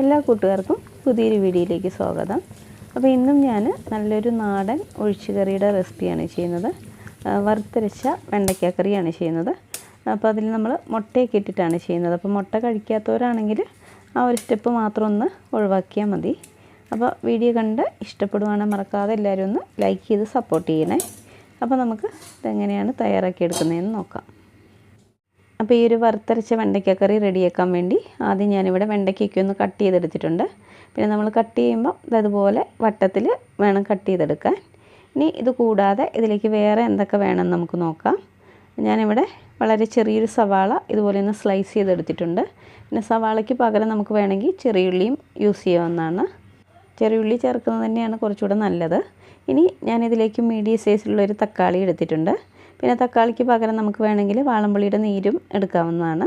എല്ലാ കൂട്ടുകാർക്കും പുതിയൊരു വീഡിയോയിലേക്ക് സ്വാഗതം. അപ്പോൾ ഇന്നും ഞാൻ നല്ലൊരു നാടൻ ഒഴിച്ചുകറിയുടെ റെസിപ്പിയാണ് ചെയ്യുന്നത്. വറുത്തരച്ച വെണ്ടയ്ക്കാക്കറിയാണ് ചെയ്യുന്നത്. അപ്പോൾ അതിൽ നമ്മൾ മുട്ടയൊക്കെ ഇട്ടിട്ടാണ് ചെയ്യുന്നത്. അപ്പോൾ മുട്ട കഴിക്കാത്തവരാണെങ്കിൽ ആ ഒരു സ്റ്റെപ്പ് മാത്രം ഒന്ന് ഒഴിവാക്കിയാൽ മതി. അപ്പോൾ വീഡിയോ കണ്ട് ഇഷ്ടപ്പെടുവാണെങ്കിൽ മറക്കാതെ എല്ലാവരും ഒന്ന് ലൈക്ക് ചെയ്ത് സപ്പോർട്ട് ചെയ്യണേ. അപ്പോൾ നമുക്ക് ഇതെങ്ങനെയാണ് തയ്യാറാക്കി എടുക്കുന്നതെന്ന് നോക്കാം. അപ്പോൾ ഈ ഒരു വറുത്തരച്ച വെണ്ടയ്ക്കക്കറി റെഡിയാക്കാൻ വേണ്ടി ആദ്യം ഞാനിവിടെ വെണ്ടയ്ക്കൊക്കെ ഒന്ന് കട്ട് ചെയ്തെടുത്തിട്ടുണ്ട്. പിന്നെ നമ്മൾ കട്ട് ചെയ്യുമ്പോൾ ഇതതുപോലെ വട്ടത്തിൽ വേണം കട്ട് ചെയ്തെടുക്കാൻ. ഇനി ഇത് കൂടാതെ ഇതിലേക്ക് വേറെ എന്തൊക്കെ വേണമെന്ന് നമുക്ക് നോക്കാം. ഞാനിവിടെ വളരെ ചെറിയൊരു സവാള ഇതുപോലെ ഒന്ന് സ്ലൈസ് ചെയ്തെടുത്തിട്ടുണ്ട്. പിന്നെ സവാളയ്ക്ക് പകരം നമുക്ക് വേണമെങ്കിൽ ചെറിയുള്ളിയും യൂസ് ചെയ്യാവുന്നതാണ്. ചെറിയുള്ളി ചേർക്കുന്നത് തന്നെയാണ് കുറച്ചുകൂടെ നല്ലത്. ഇനി ഞാനിതിലേക്ക് മീഡിയം സൈസിലുള്ള ഒരു തക്കാളി എടുത്തിട്ടുണ്ട്. പിന്നെ തക്കാളിക്ക് പകരം നമുക്ക് വേണമെങ്കിൽ വാളംപുളിയുടെ നീരും എടുക്കാവുന്നതാണ്.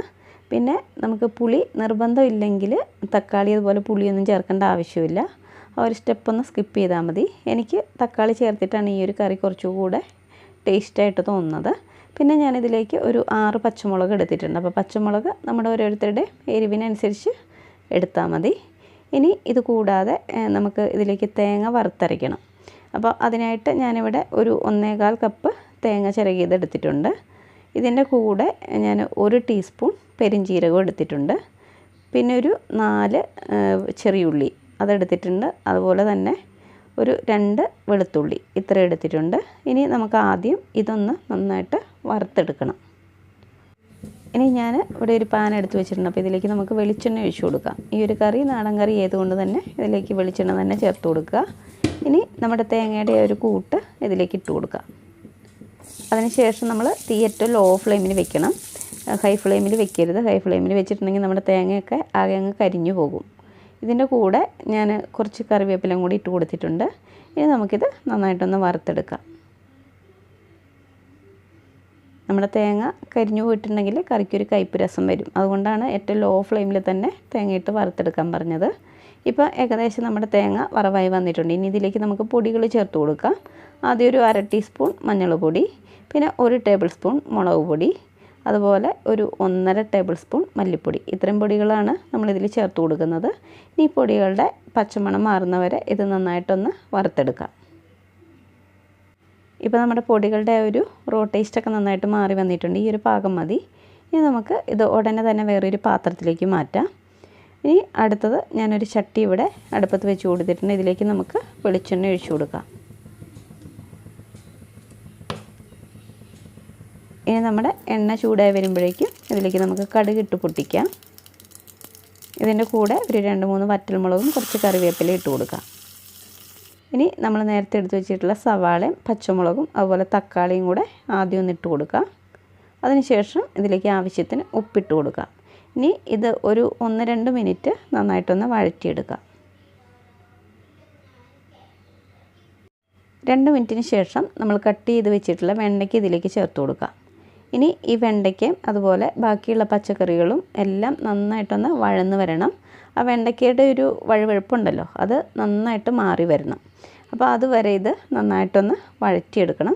പിന്നെ നമുക്ക് പുളി നിർബന്ധമില്ലെങ്കിൽ തക്കാളി അതുപോലെ പുളിയൊന്നും ചേർക്കേണ്ട ആവശ്യമില്ല. ആ ഒരു സ്റ്റെപ്പ് ഒന്ന് സ്കിപ്പ് ചെയ്താൽ മതി. എനിക്ക് തക്കാളി ചേർത്തിട്ടാണ് ഈ ഒരു കറി കുറച്ചുകൂടെ ടേസ്റ്റായിട്ട് തോന്നുന്നത്. പിന്നെ ഞാനിതിലേക്ക് ഒരു ആറ് പച്ചമുളക് എടുത്തിട്ടുണ്ട്. അപ്പോൾ പച്ചമുളക് നമ്മുടെ ഓരോരുത്തരുടെ എരിവിനനുസരിച്ച് എടുത്താൽ മതി. ഇനി ഇത് കൂടാതെ നമുക്ക് ഇതിലേക്ക് തേങ്ങ വറുത്തരയ്ക്കണം. അപ്പോൾ അതിനായിട്ട് ഞാനിവിടെ ഒരു ഒന്നേകാൽ കപ്പ് തേങ്ങ ചിരകിയത് എടുത്തിട്ടുണ്ട് ഇതിന്റെ കൂടെ ഞാൻ ഒരു ടീസ്പൂൺ പെരിഞ്ജീരകം എടുത്തിട്ടുണ്ട്. പിന്നെ ഒരു നാല് ചെറിയുള്ളി അതെടുത്തിട്ടുണ്ട്. അതുപോലെ തന്നെ ഒരു രണ്ട് വെളുത്തുള്ളി ഇത്ര എടുത്തിട്ടുണ്ട്. ഇനി നമുക്ക് ആദ്യം ഇതൊന്ന് നന്നായിട്ട് വറുത്തെടുക്കണം. ഇനി ഞാൻ ഇവിടെ ഒരു പാൻ എടുത്ത് വെച്ചിട്ടുണ്ട്. അപ്പോൾ ഇതിലേക്ക് നമുക്ക് വെളിച്ചെണ്ണ ഒഴിച്ചു കൊടുക്കാം. ഈ ഒരു കറി നാടൻ കറി ആയതുകൊണ്ട് തന്നെ ഇതിലേക്ക് വെളിച്ചെണ്ണ തന്നെ ചേർത്ത് കൊടുക്കുക. ഇനി നമ്മുടെ തേങ്ങയുടെ ഒരു കൂട്ട് ഇതിലേക്ക് ഇട്ട് കൊടുക്കുക അതിനുശേഷം നമ്മൾ തീ ഏറ്റവും ലോ ഫ്ലെയിമിൽ വെക്കണം ഹൈ ഫ്ലെയിമിൽ വെക്കരുത്. ഹൈ ഫ്ലെയിമിൽ വെച്ചിട്ടുണ്ടെങ്കിൽ നമ്മുടെ തേങ്ങയൊക്കെ ആകെ അങ്ങ് കരിഞ്ഞു പോകും. ഇതിന്റെ കൂടെ ഞാൻ കുറച്ച് കറിവേപ്പിലയും കൂടി ഇട്ട് കൊടുത്തിട്ടുണ്ട്. ഇനി നമുക്കിത് നന്നായിട്ടൊന്ന് വറുത്തെടുക്കാം. നമ്മുടെ തേങ്ങ കരിഞ്ഞു പോയിട്ടുണ്ടെങ്കിൽ കറിക്കൊരു കയ്പ്പ് രസം വരും. അതുകൊണ്ടാണ് ഏറ്റവും ലോ ഫ്ലെയിമിൽ തന്നെ തേങ്ങയിട്ട് വറുത്തെടുക്കാൻ പറഞ്ഞത്. ഇപ്പോൾ ഏകദേശം നമ്മുടെ തേങ്ങ വറവായി വന്നിട്ടുണ്ട്. ഇനി ഇതിലേക്ക് നമുക്ക് പൊടികൾ ചേർത്ത് കൊടുക്കാം. ആദ്യം ഒരു അര ടീസ്പൂൺ മഞ്ഞൾപ്പൊടി പൊടി പിന്നെ ഒരു ടേബിൾ സ്പൂൺ മുളക് പൊടി അതുപോലെ ഒരു ഒന്നര ടേബിൾ സ്പൂൺ മല്ലിപ്പൊടി. ഇത്രയും പൊടികളാണ് നമ്മളിതിൽ ചേർത്ത് കൊടുക്കുന്നത്. ഇനി പൊടികളുടെ പച്ചമണം മാറുന്നവരെ ഇത് നന്നായിട്ടൊന്ന് വറുത്തെടുക്കാം. ഇപ്പോൾ നമ്മുടെ പൊടികളുടെ ഒരു റോ ടേസ്റ്റൊക്കെ നന്നായിട്ട് മാറി വന്നിട്ടുണ്ട്. ഈ ഒരു പാകം മതി. ഇനി നമുക്ക് ഇത് ഉടനെ തന്നെ വേറൊരു പാത്രത്തിലേക്ക് മാറ്റാം. ഇനി അടുത്തത് ഞാനൊരു ചട്ടി ഇവിടെ അടുപ്പത്ത് വെച്ച് കൊടുത്തിട്ടുണ്ട്. ഇതിലേക്ക് നമുക്ക് വെളിച്ചെണ്ണ ഒഴിച്ചു കൊടുക്കാം. ഇനി നമ്മുടെ എണ്ണ ചൂടായി വരുമ്പോഴേക്കും ഇതിലേക്ക് നമുക്ക് കടുക് ഇട്ട് പൊട്ടിക്കാം. ഇതിന്റെ കൂടെ ഒരു രണ്ട് മൂന്ന് വറ്റൽമുളകും കുറച്ച് കറിവേപ്പില ഇട്ട് കൊടുക്കാം. ഇനി നമ്മൾ നേരത്തെ എടുത്ത് വെച്ചിട്ടുള്ള സവാളയും പച്ചമുളകും അതുപോലെ തക്കാളിയും കൂടെ ആദ്യം ഒന്ന് ഇട്ട് കൊടുക്കാം. അതിനുശേഷം ഇതിലേക്ക് ആവശ്യത്തിന് ഉപ്പിട്ട് കൊടുക്കാം. ഇനി ഇത് ഒരു ഒന്ന് രണ്ട് മിനിറ്റ് നന്നായിട്ടൊന്ന് വഴറ്റിയെടുക്കാം. രണ്ട് മിനിറ്റിന് ശേഷം നമ്മൾ കട്ട് ചെയ്ത് വെച്ചിട്ടുള്ള വെണ്ടയ്ക്ക് ഇതിലേക്ക് ചേർത്ത് കൊടുക്കുക ഇനി ഈ വെണ്ടയ്ക്കയും അതുപോലെ ബാക്കിയുള്ള പച്ചക്കറികളും എല്ലാം നന്നായിട്ടൊന്ന് വഴന്ന് വരണം. ആ വെണ്ടയ്ക്കയുടെ ഒരു വഴുവഴുപ്പുണ്ടല്ലോ അത് നന്നായിട്ട് മാറി വരണം. അപ്പോൾ അതുവരെ ഇത് നന്നായിട്ടൊന്ന് വഴറ്റിയെടുക്കണം.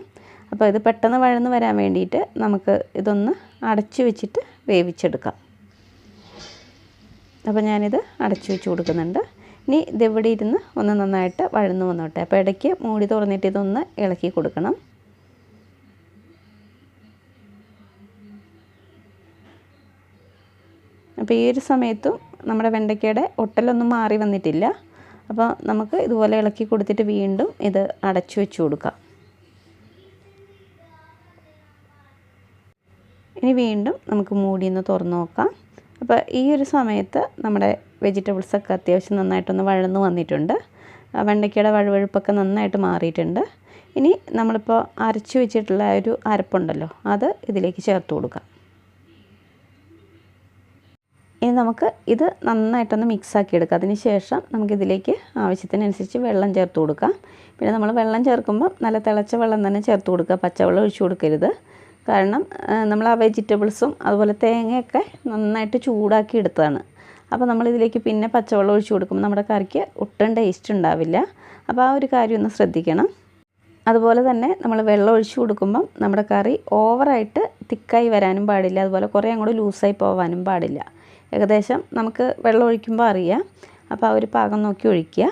അപ്പോൾ ഇത് പെട്ടെന്ന് വഴന്ന് വരാൻ വേണ്ടിയിട്ട് നമുക്ക് ഇതൊന്ന് അടച്ചു വെച്ചിട്ട് വേവിച്ചെടുക്കാം. അപ്പോൾ ഞാനിത് അടച്ചു വെച്ച് കൊടുക്കുന്നുണ്ട്. ഇനി ഇതെവിടെ ഇരുന്ന് ഒന്ന് നന്നായിട്ട് വഴന്ന് വന്നോട്ടെ. അപ്പോൾ ഇടയ്ക്ക് മൂടി തുറന്നിട്ട് ഇതൊന്ന് ഇളക്കി കൊടുക്കണം. അപ്പോൾ ഈ ഒരു സമയത്തും നമ്മുടെ വെണ്ടയ്ക്കയുടെ ഒട്ടലൊന്നും മാറി വന്നിട്ടില്ല. അപ്പോൾ നമുക്ക് ഇതുപോലെ ഇളക്കി കൊടുത്തിട്ട് വീണ്ടും ഇത് അടച്ചു വെച്ച് കൊടുക്കാം. ഇനി വീണ്ടും നമുക്ക് മൂടിയൊന്ന് തുറന്നു നോക്കാം. അപ്പോൾ ഈ ഒരു സമയത്ത് നമ്മുടെ വെജിറ്റബിൾസൊക്കെ അത്യാവശ്യം നന്നായിട്ടൊന്ന് വഴന്ന് വന്നിട്ടുണ്ട്. വെണ്ടയ്ക്കയുടെ വഴുവഴുപ്പൊക്കെ നന്നായിട്ട് മാറിയിട്ടുണ്ട്. ഇനി നമ്മളിപ്പോൾ അരച്ചു വെച്ചിട്ടുള്ള ഒരു അരപ്പുണ്ടല്ലോ അത് ഇതിലേക്ക് ചേർത്ത് കൊടുക്കാം. ഇനി നമുക്ക് ഇത് നന്നായിട്ടൊന്ന് മിക്സ് ആക്കി എടുക്കാം. അതിന് ശേഷം നമുക്കിതിലേക്ക് ആവശ്യത്തിനനുസരിച്ച് വെള്ളം ചേർത്ത് കൊടുക്കാം. പിന്നെ നമ്മൾ വെള്ളം ചേർക്കുമ്പോൾ നല്ല തിളച്ച വെള്ളം തന്നെ ചേർത്ത് കൊടുക്കുക. പച്ചവെള്ളം ഒഴിച്ചു കൊടുക്കരുത്. കാരണം നമ്മൾ ആ വെജിറ്റബിൾസും അതുപോലെ തേങ്ങയൊക്കെ നന്നായിട്ട് ചൂടാക്കി എടുത്തതാണ്. അപ്പോൾ നമ്മളിതിലേക്ക് പിന്നെ പച്ചവെള്ളം ഒഴിച്ചു കൊടുക്കുമ്പോൾ നമ്മുടെ കറിക്ക് ഒട്ടും ടേസ്റ്റ് ഉണ്ടാവില്ല. അപ്പോൾ ആ ഒരു കാര്യം ഒന്ന് ശ്രദ്ധിക്കണം. അതുപോലെ തന്നെ നമ്മൾ വെള്ളം ഒഴിച്ചു കൊടുക്കുമ്പം നമ്മുടെ കറി ഓവറായിട്ട് തിക്കായി വരാനും പാടില്ല. അതുപോലെ കുറേ അങ്ങോട്ട് ലൂസായി പോകാനും പാടില്ല. ഏകദേശം നമുക്ക് വെള്ളം ഒഴിക്കുമ്പോൾ അറിയാം. അപ്പോൾ ആ ഒരു പാകം നോക്കി ഒഴിക്കുക.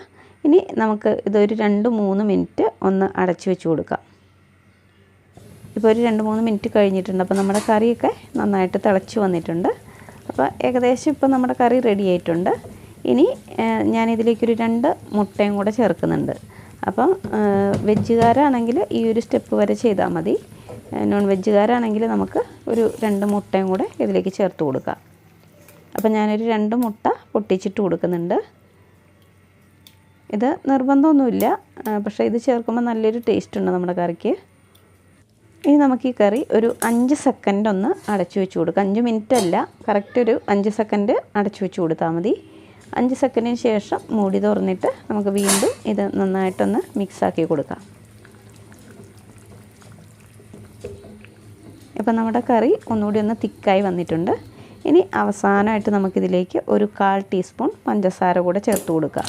ഇനി നമുക്ക് ഇതൊരു രണ്ട് മൂന്ന് മിനിറ്റ് ഒന്ന് അടച്ചു വെച്ച് കൊടുക്കാം. ഇപ്പോൾ ഒരു രണ്ട് മൂന്ന് മിനിറ്റ് കഴിഞ്ഞിട്ടുണ്ട്. അപ്പോൾ നമ്മുടെ കറിയൊക്കെ നന്നായിട്ട് തിളച്ച് വന്നിട്ടുണ്ട്. അപ്പോൾ ഏകദേശം ഇപ്പോൾ നമ്മുടെ കറി റെഡി ആയിട്ടുണ്ട്. ഇനി ഞാനിതിലേക്കൊരു രണ്ട് മുട്ടയും കൂടെ ചേർക്കുന്നുണ്ട്. അപ്പം വെജുകാരാണെങ്കിൽ ഈ ഒരു സ്റ്റെപ്പ് വരെ ചെയ്താൽ മതി. നോൺ വെജുകാരാണെങ്കിൽ നമുക്ക് ഒരു രണ്ട് മുട്ടയും കൂടെ ഇതിലേക്ക് ചേർത്ത് കൊടുക്കാം. അപ്പം ഞാനൊരു രണ്ട് മുട്ട പൊട്ടിച്ചിട്ട് കൊടുക്കുന്നുണ്ട്. ഇത് നിർബന്ധമൊന്നുമില്ല. പക്ഷേ ഇത് ചേർക്കുമ്പോൾ നല്ലൊരു ടേസ്റ്റ് ഉണ്ട് നമ്മുടെ കറിക്ക്. ഇനി നമുക്ക് ഈ കറി ഒരു അഞ്ച് സെക്കൻഡ് ഒന്ന് അടച്ചു വെച്ച് കൊടുക്കാം. അഞ്ച് മിനിറ്റ് അല്ല കറക്റ്റ് ഒരു അഞ്ച് സെക്കൻഡ് അടച്ചു വെച്ച് കൊടുത്താൽ മതി. അഞ്ച് സെക്കൻഡിന് ശേഷം മൂടി തുറന്നിട്ട് നമുക്ക് വീണ്ടും ഇത് നന്നായിട്ടൊന്ന് മിക്സാക്കി കൊടുക്കാം. ഇപ്പം നമ്മുടെ കറി ഒന്നുകൂടി ഒന്ന് തിക്കായി വന്നിട്ടുണ്ട്. ഇനി അവസാനമായിട്ട് നമുക്കിതിലേക്ക് ഒരു കാൽ ടീസ്പൂൺ പഞ്ചസാര കൂടെ ചേർത്ത് കൊടുക്കുക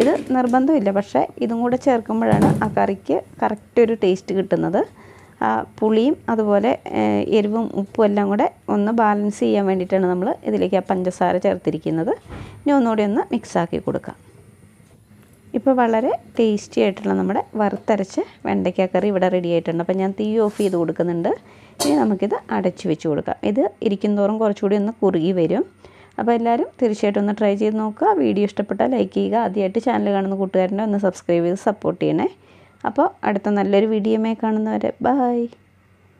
ഇത് നിർബന്ധമില്ല പക്ഷേ ഇതും കൂടെ ചേർക്കുമ്പോഴാണ് ആ കറിക്ക് കറക്റ്റ് ഒരു ടേസ്റ്റ് കിട്ടുന്നത്. പുളിയും അതുപോലെ എരിവും ഉപ്പും എല്ലാം കൂടെ ഒന്ന് ബാലൻസ് ചെയ്യാൻ വേണ്ടിയിട്ടാണ് നമ്മൾ ഇതിലേക്ക് ആ പഞ്ചസാര ചേർത്തിരിക്കുന്നത്. ഇനി ഒന്നുകൂടി ഒന്ന് മിക്സാക്കി കൊടുക്കാം. ഇപ്പോൾ വളരെ ടേസ്റ്റി ആയിട്ടുള്ള നമ്മുടെ വറുത്തരച്ച് വെണ്ടയ്ക്ക കറി ഇവിടെ റെഡി ആയിട്ടുണ്ട്. അപ്പോൾ ഞാൻ തീ ഓഫ് ചെയ്ത് കൊടുക്കുന്നുണ്ട്. ഇനി നമുക്കിത് അടച്ചു വെച്ച് കൊടുക്കാം. ഇത് ഇരിക്കും തോറും കുറച്ചുകൂടി ഒന്ന് കുറുകി വരും. അപ്പോൾ എല്ലാവരും തീർച്ചയായിട്ടും ഒന്ന് ട്രൈ ചെയ്ത് നോക്കുക. വീഡിയോ ഇഷ്ടപ്പെട്ടാൽ ലൈക്ക് ചെയ്യുക. ആദ്യമായിട്ട് ചാനൽ കാണുന്ന കൂട്ടുകാരനെ ഒന്ന് സബ്സ്ക്രൈബ് ചെയ്ത് സപ്പോർട്ട് ചെയ്യണേ. അപ്പോൾ അടുത്ത നല്ലൊരു വീഡിയോമേ കാണുന്നവരെ ബായ്